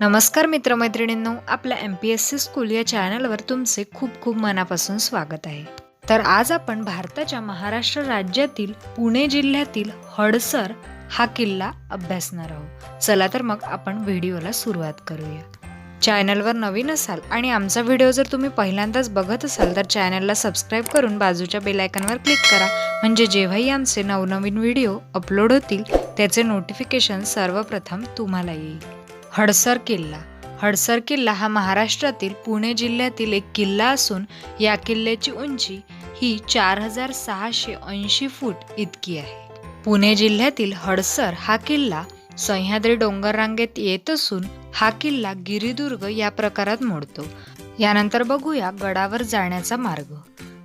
नमस्कार मित्रमैत्रिणींनो आपल्या M P S C school या चॅनलवर तुमचे खूप खूप मनापासून स्वागत आहे. तर आज आपण भारताच्या महाराष्ट्र राज्यातील पुणे जिल्ह्यातील हडसर हा किल्ला अभ्यासणार आहोत. चला तर मग आपण व्हिडिओला सुरुवात करूया. चॅनलवर नवीन असाल आणि आमचा व्हिडिओ जर तुम्ही पहिल्यांदाच बघत असाल तर चॅनलला सबस्क्राईब करून बाजूच्या बेलायकनवर क्लिक करा. म्हणजे जेव्हाही आमचे नवनवीन व्हिडिओ अपलोड होतील त्याचे नोटिफिकेशन सर्वप्रथम तुम्हाला येईल. हडसर किल्ला. हडसर किल्ला हा महाराष्ट्रातील पुणे जिल्ह्यातील एक किल्ला असून या किल्ल्याची उंची ही चार हजार सहाशे ऐंशी फूट इतकी आहे. पुणे जिल्ह्यातील हडसर हा किल्ला सह्याद्री डोंगर रांगेत येत असून हा किल्ला गिरिदुर्ग या प्रकारात मोडतो. यानंतर बघूया गडावर जाण्याचा मार्ग.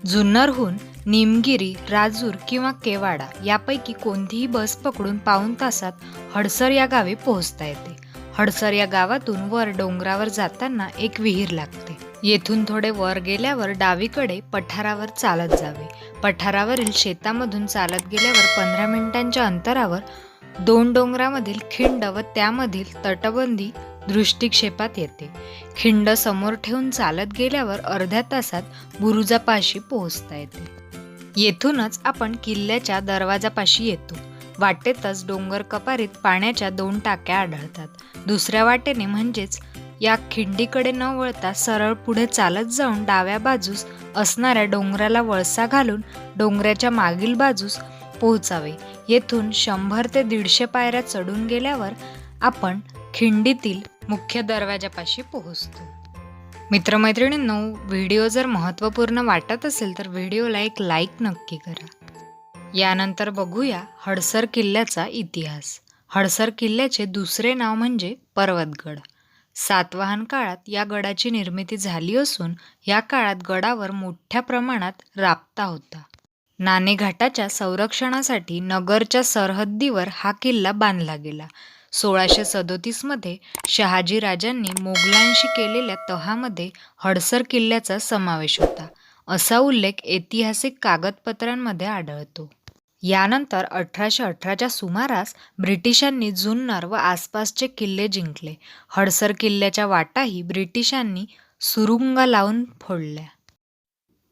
जुन्नरहून निमगिरी राजूर किंवा केवाडा यापैकी कोणतीही बस पकडून पाऊण तासात हडसर या गावी पोहोचता येते. हडसर या गावातून वर डोंगरावर जाताना एक विहीर लागते. येथून थोडे वर गेल्यावर डावीकडे पठारावर चालत जावे. पठारावरील शेतामधून चालत गेल्यावर पंधरा मिनिटांच्या अंतरावर दोन डोंगरामधील खिंड व त्यामधील तटबंदी दृष्टिक्षेपात येते. खिंड समोर ठेवून चालत गेल्यावर अर्ध्या तासात बुरुजापाशी पोहोचता येते. येथूनच आपण किल्ल्याच्या दरवाजापाशी येतो. वाटेतच डोंगर कपारीत पाण्याच्या दोन टाक्या आढळतात. दुसऱ्या वाटेने म्हणजेच या खिंडीकडे न वळता सरळ पुढे चालत जाऊन डाव्या बाजूस असणाऱ्या डोंगराला वळसा घालून डोंगराच्या मागील बाजूस पोहोचावे. येथून शंभर ते दीडशे पायऱ्या चढून गेल्यावर आपण खिंडीतील मुख्य दरवाजापाशी पोहोचतो. मित्रमैत्रिणींनो व्हिडिओ जर महत्त्वपूर्ण वाटत असेल तर व्हिडिओला एक लाईक नक्की करा. यानंतर बघूया हडसर किल्ल्याचा इतिहास. हडसर किल्ल्याचे दुसरे नाव म्हणजे पर्वतगड. सातवाहन काळात या गडाची निर्मिती झाली असून या काळात गडावर मोठ्या प्रमाणात राबता होता. नाणेघाटाच्या संरक्षणासाठी नगरच्या सरहद्दीवर हा किल्ला बांधला गेला. सोळाशे सदोतीसमध्ये शहाजी राजांनी मोगलांशी केलेल्या तहामध्ये हडसर किल्ल्याचा समावेश होता. असा उल्लेख ऐतिहासिक कागदपत्रांमध्ये आढळतो. यानंतर अठराशे अठराच्या सुमारास ब्रिटिशांनी जुन्नर व आसपासचे किल्ले जिंकले. हडसर किल्ल्याच्या वाटाही ब्रिटिशांनी सुरुंग लावून फोडल्या.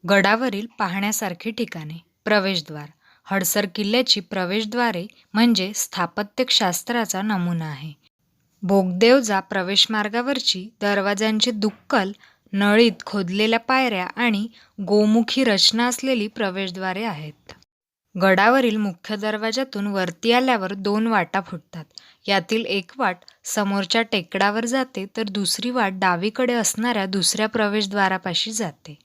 गडावरील पाहण्यासारखी ठिकाणे. प्रवेशद्वार. हडसर किल्ल्याची प्रवेशद्वारे म्हणजे स्थापत्यशास्त्राचा नमुना आहे. बोगदेवजा प्रवेशमार्गावरची दरवाजांची दुक्कल नळीत खोदलेल्या पायऱ्या आणि गोमुखी रचना असलेली प्रवेशद्वारे आहेत. गडावरील मुख्य दरवाजातून वरती आल्यावर दोन वाटा फुटतात. यातील एक वाट समोरच्या टेकडावर जाते तर दुसरी वाट डावीकडे असणाऱ्या दुसऱ्या प्रवेशद्वारापाशी जाते.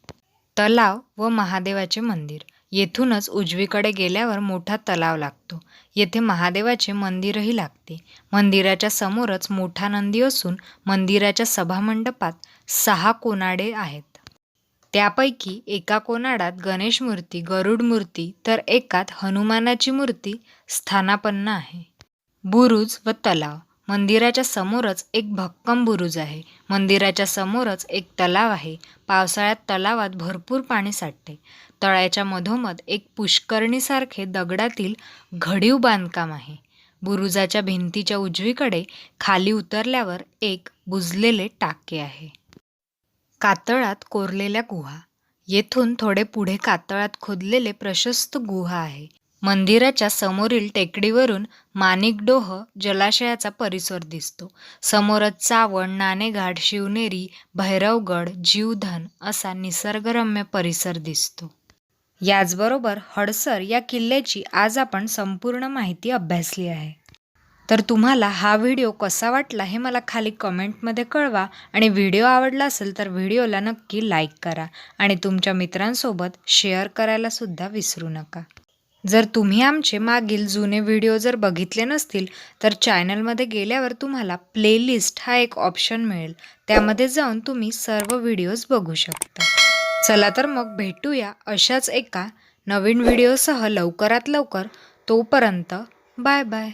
तलाव व महादेवाचे मंदिर. येथूनच उजवीकडे गेल्यावर मोठा तलाव लागतो. येथे महादेवाचे मंदिरही लागते. मंदिराच्या समोरच मोठा नंदी असून मंदिराच्या सभामंडपात सहा कोनाडे आहेत. त्यापैकी एका कोनाडात गणेश मूर्ती गरुड मूर्ती तर एकात हनुमानाची मूर्ती स्थानापन्न आहे. बुरुज व तलाव. मंदिराच्या समोरच एक भक्कम बुरुज आहे. मंदिराच्या समोरच एक तलाव आहे. पावसाळ्यात तलावात भरपूर पाणी साठते. तळ्याच्या मधोमध एक पुष्करणीसारखे दगडातील घडीव बांधकाम आहे. बुरुजाच्या भिंतीच्या उजवीकडे खाली उतरल्यावर एक बुजलेले टाके आहे. कातळात कोरलेल्या गुहा. येथून थोडे पुढे कातळात खोदलेले प्रशस्त गुहा आहे. मंदिराच्या समोरील टेकडीवरून माणिकडोह जलाशयाचा परिसर दिसतो. समोरच चावण नाणेघाट शिवनेरी भैरवगड जीवधन असा निसर्गरम्य परिसर दिसतो. याचबरोबर हडसर या किल्ल्याची आज आपण संपूर्ण माहिती अभ्यासली आहे. तर तुम्हाला हा व्हिडिओ कसा वाटला हे मला खाली कमेंटमध्ये कळवा. आणि व्हिडिओ आवडला असेल तर व्हिडिओला नक्की लाईक करा. आणि तुमच्या मित्रांसोबत शेअर करायला सुद्धा विसरू नका. जर तुम्ही आमचे मागील जुने व्हिडिओ जर बघितले नसतील तर चॅनलमध्ये गेल्यावर तुम्हाला प्लेलिस्ट हा एक ऑप्शन मिळेल. त्यामध्ये जाऊन तुम्ही सर्व व्हिडिओज बघू शकता. चला तर मग भेटूया अशाच एका नवीन व्हिडिओसह लवकरात लवकर. तोपर्यंत बाय बाय.